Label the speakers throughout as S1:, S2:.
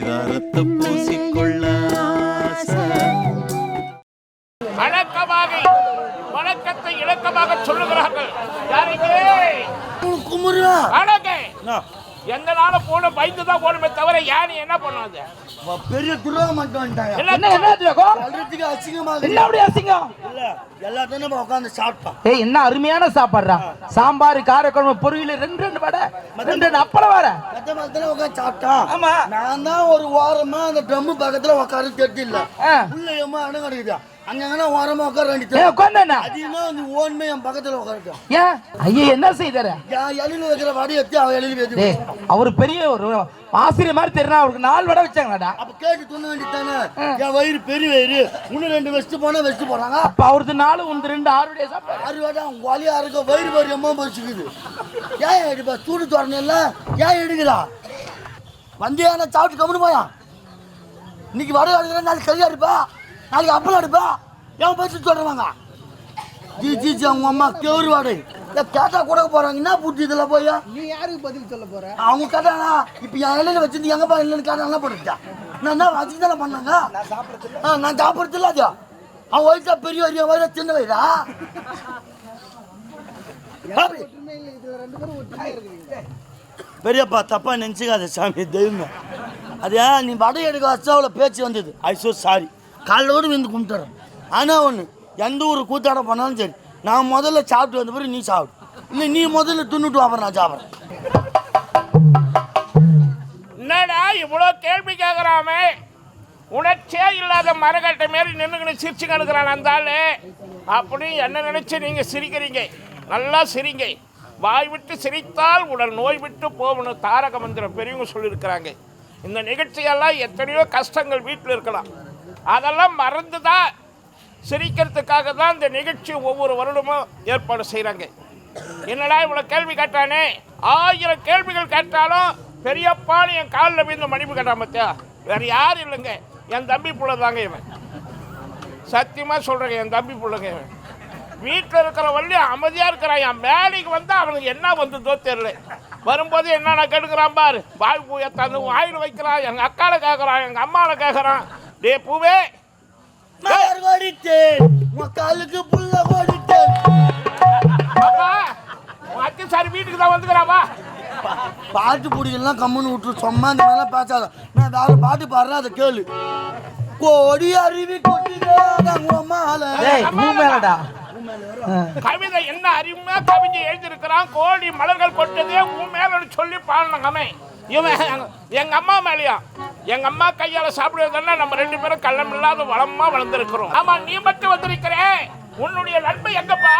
S1: பரிதாரத்தை பூசிக்கொள்ள ஆசை.
S2: வணக்கமாக வணக்கத்தை இலக்கமாக சொல்லுகிறார்கள். நாளும் போன பயந்து தான் போகணுமே தவிர யானை என்ன பண்ணாது
S3: பெரிய துரோகம் மட்டும் வந்துட்டாங்க
S2: என்ன
S4: என்ன துரோகம்?
S3: சொல்றதுக்கு அசிங்கமா
S4: என்ன அப்படி அசிங்கம்?
S3: இல்ல எல்லாத்தையும் உட்காந்து சாப்பிட்டான்
S4: ஏய் என்ன அருமையான சாப்பாடுறா சாம்பார் காரக்குழம்பு பொரியல் ரெண்டு ரெண்டு வடை. ரெண்டு ரெண்டு அப்பளம் வர
S3: மத்த மரத்துல உட்காந்து சாப்பிட்டான்.
S4: ஆமா.
S3: நான் தான் ஒரு வாரமா அந்த ட்ரம் பக்கத்துல உட்கார தெரிஞ்சு இல்ல
S4: ஆ.
S3: உள்ள ஏமா அணு கிடைக்குதா அங்கங்கன்னா ஓரமா உட்கார வேண்டியது
S4: உட்காந்தா
S3: அதிகமா வந்து ஓன்மே என் பக்கத்துல உட்காருட்டான்
S4: ஏன் ஐயா என்ன செய்தாரு?
S3: எழில வைக்கிற வடி எத்தி அவன் எழில வச்சு
S4: அவர் பெரிய ஒரு ஆசிரியர் மாதிரி தெரியல அவருக்கு நாலு வடை வச்சாங்களாடா.
S3: அப்ப கேட்டு துண்ண வேண்டியதானே என் வயிறு பெரிய வயிறு. இன்னும் ரெண்டு வச்சுட்டு போனா வச்சுட்டு போறாங்க.
S4: அப்ப அவரது நாலு உந்து ரெண்டு ஆறு வடையா சாப்பிட்டாரு?
S3: ஆறு வாட்டா அவங்க வலியா இருக்க வயிறு அம்மா போச்சுக்குது. ஏன் எடுப்பா சூடு தோறனில்ல ஏன் எடுக்கிறா வந்தியா நான் சாப்பிட்டு கம்முன்னு போயா? இன்னைக்கு வடை எடுக்கிறேன் நாளைக்கு கறி அடிப்பா நாளைக்கு அப்பளம் அடிப்பா ஏன் பேசி சொல்றாங்க ஜி ஜி ஜி அவங்க அம்மா கேவுரு வாடை இல்லை கேட்டா கொடுக்க போறாங்க. என்ன புட்டி இதில் போய்?
S5: நீ யாருக்கு பதில் சொல்ல போற?
S3: அவங்க கேட்டானா இப்போ என் இலையில வச்சிருந்து எங்கப்பா இல்லைன்னு கேட்டா என்ன பண்ணிட்டா நான் என்ன வச்சுட்டு தானே பண்ணாங்க? நான் சாப்பிட்றது இல்லை. அது. அவன் வயசா பெரிய வயிறு என் வயிறா? சின்ன வயிறா பெரியப்பா தப்பா நினச்சிக்காத சாமி தெய்வமே. அது ஏன் நீ வடை எடுக்க வச்சா அவ்வளோ பேச்சு வந்தது. ஐ சோ சாரி காலைல விழுந்து வந்து கும்பிட்டுறேன். ஆனால் ஒன்று எந்த ஒரு கூத்தாட பண்ணாலும் சரி நான் முதல்ல சாப்பிட்டு வந்த பிறகு நீ சாப்பிடு. இல்லை நீ முதல்ல தின்னுட்டு வாப்பற நான் சாப்பிட்றேன்.
S2: என்னடா இவ்வளோ கேள்வி கேட்குறாமே உணர்ச்சியே இல்லாத மரக்கட்டை மாரி நின்றுக்கணும் சிரிச்சு கணுக்கிறான் அந்த ஆளு. என்ன நினச்சி நீங்கள் சிரிக்கிறீங்க? நல்லா சிரிங்க. வாய் விட்டு சிரித்தால் உடல் நோய் விட்டு போகணும் தாரக மந்திரம் பெரியவங்க சொல்லியிருக்கிறாங்க. இந்த நிகழ்ச்சியெல்லாம் எத்தனையோ கஷ்டங்கள் வீட்டில் இருக்கலாம். அதெல்லாம் மறந்து தான் சிரிக்கிறதுக்காக தான் இந்த நிகழ்ச்சி ஒவ்வொரு வருடமும் ஏற்பாடு செய்கிறாங்க என்னடா இவ்வளோ கேள்வி கேட்டானே? ஆயிரம் கேள்விகள் கேட்டாலும் பெரியப்பான்னு என் காலில் விழுந்து மன்னிப்பு கேட்டான் பார்த்தியா வேறு யாரும் இல்லைங்க. என் தம்பி பிள்ளை தாங்க இவன். சத்தியமாக சொல்கிறேங்க என் தம்பி பிள்ளைங்க இவன். வீட்டில் இருக்கிற வள்ளி அமைதியாக இருக்கிறான். என் மேலைக்கு வந்து அவனுக்கு என்ன வந்ததோ தெரியல. வரும்போது என்னென்ன கெடுக்கிறான் பாரு. வாய் பூ வாயில் வைக்கிறான். எங்கள் அக்காவை கேட்குறான் எங்கள் அம்மாவை கேட்குறான் டே பூவே.
S3: மலர் ஓடிட்டேன் உன் காலுக்கு புல்ல ஓடிட்டேன்
S2: பாப்பா உன் அத்தி சாரி வீட்டுக்கு தான் வந்துக்கிறாவா
S3: பாட்டு பிடிக்கலாம் கம்முன்னு விட்டுரு. சும்மா இந்த மாதிரிலாம் பேசாத. நான் வேற பாட்டு பாடுறேன் அதை கேளு. கோடி அருவி
S4: மேலடா.
S2: கவிதை என்ன அறிவுமா கவிஞை எழுதியிருக்கிறான். கோடி மலர்கள் கொட்டதே உன் மேல சொல்லி பாடணும் அவன் இவன் எங்க அம்மா மேலயா? எங்க அம்மா கையால சாப்பிடுவதெல்லாம் நம்ம ரெண்டு பேரும் கள்ளம் இல்லாத வளமா வளர்ந்துருக்கிறோம். ஆமா நீ மட்டும் வந்திருக்கிறேன் உன்னுடைய நன்மை எங்கப்பா?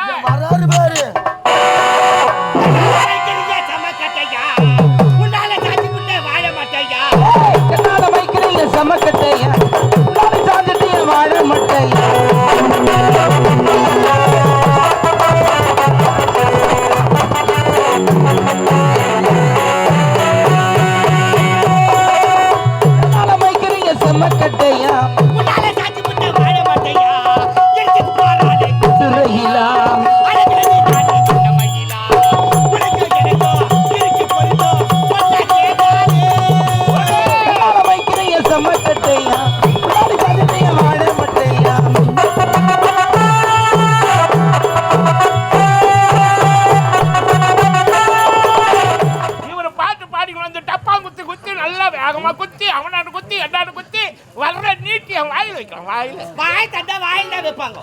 S2: வேகமா குத்தி அவனாடு குத்தி என்னாடு குத்தி வர்ற நீட்டி அவன் வாயில் வைக்கிறான் வாயில்.
S6: வாய் தந்தா வாயில் தான் வைப்பாங்க.